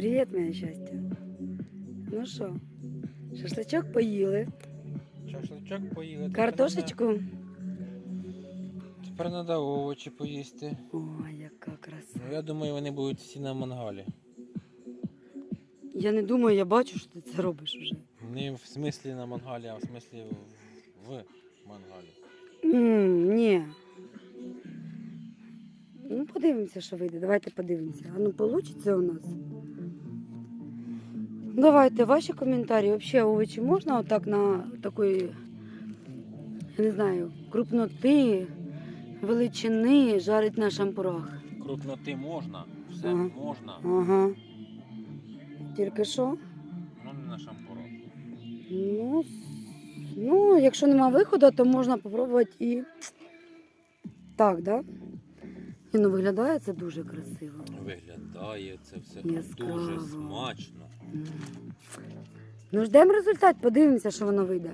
Привіт, моє щастя. Ну що, шашличок поїли, Шашличок поїли. картошечку. Тепер треба овочі поїсти. Ой, яка краса. Ну, я думаю, вони будуть всі на мангалі. Я не думаю, я бачу, що ти це робиш вже. Не в смислі на мангалі, а в смислі в, мангалі. М, ні. Ну, подивимося, що вийде. Давайте подивимося. А ну, вийде у нас. Давайте ваші коментарі. Взагалі овочі можна отак на такої, я не знаю, крупноти, величини жарити на шампурах. Крупноти можна, все Ага. можна, Ага. Тільки що? ну не на шампурах. Ну, с- ну, якщо нема виходу, то можна спробувати і так, да? І, ну, виглядає це дуже красиво. Виглядає це все Яскраво. дуже смачно. Ну, ждемо результат, подивимося, що воно вийде.